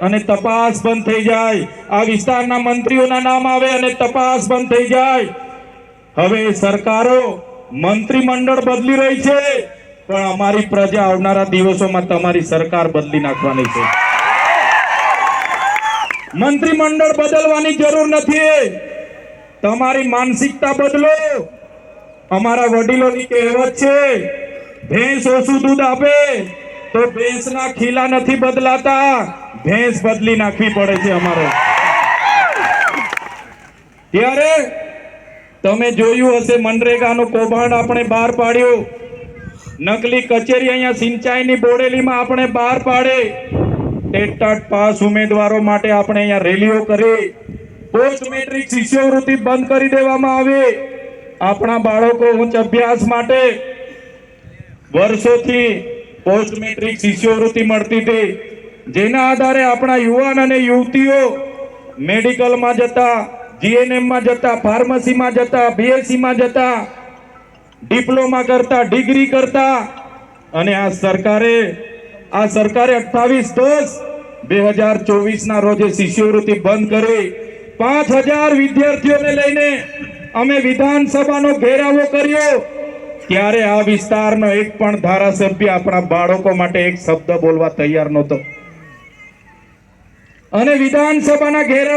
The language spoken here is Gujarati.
અને તપાસ બંધ થઈ જાય. આ વિસ્તારના મંત્રીઓના નામ આવે અને તપાસ બંધ થઈ જાય. હવે સરકારો, મંત્રીમંડળ બદલી રહી છે, પણ અમારી પ્રજા આવનારા દિવસોમાં તમારી સરકાર બદલી નાખવાની છે. મંત્રીમંડળ બદલવાની જરૂર નથી. તમારી માનસિકતા બદલો. અમારા વડીલોની કહેવત છે, ભેંસ ઓછું દૂધ આપે તો ભેંસના ખીલા નથી બદલાતા. ભેંસ બદલી નાખવી પડે છે અમારે. ત્યારે તમે જોયું હશે મનરેગાનું કૌભાંડ આપણે બહાર પાડ્યું. નકલી કચેરી અહીંયા સિંચાઈની બોડેલીમાં આપણે બહાર પાડે. ટેટ પાસ ઉમેદવારો માટે આપણે અહીંયા રેલીઓ કરી. પોસ્ટ મેટ્રિક શિષ્યવૃત્તિ બંધ કરી દેવામાં આવી. આપણા બાળકો ઉચ્ચ અભ્યાસ માટે વર્ષોથી પોસ્ટ મેટ્રિક શિષ્યવૃત્તિ મળતી હતી જેના આધારે આપણા યુવાન અને યુવતીઓ મેડિકલમાં જતા, જીએનએમમાં જતા, ફાર્મસીમાં જતા બીએસસીમાં જતા, ડિપ્લોમા કરતા, ડિગ્રી કરતા, અને આ સરકારે આ સરકારે અઠ્ઠાવીસ દસ બે હજાર ચોવીસના રોજે શિષ્યવૃત્તિ બંધ કરી. પાંચ હજાર વિદ્યાર્થીઓને લઈને અમે વિધાનસભાનો ઘેરાવો કર્યો. ત્યારે આ વિસ્તારનો એક પણ ધારાસભ્ય આપણા બાળકો માટે એક શબ્દ બોલવા તૈયાર નહોતો. અને વિધાનસભાના ઘેરાવા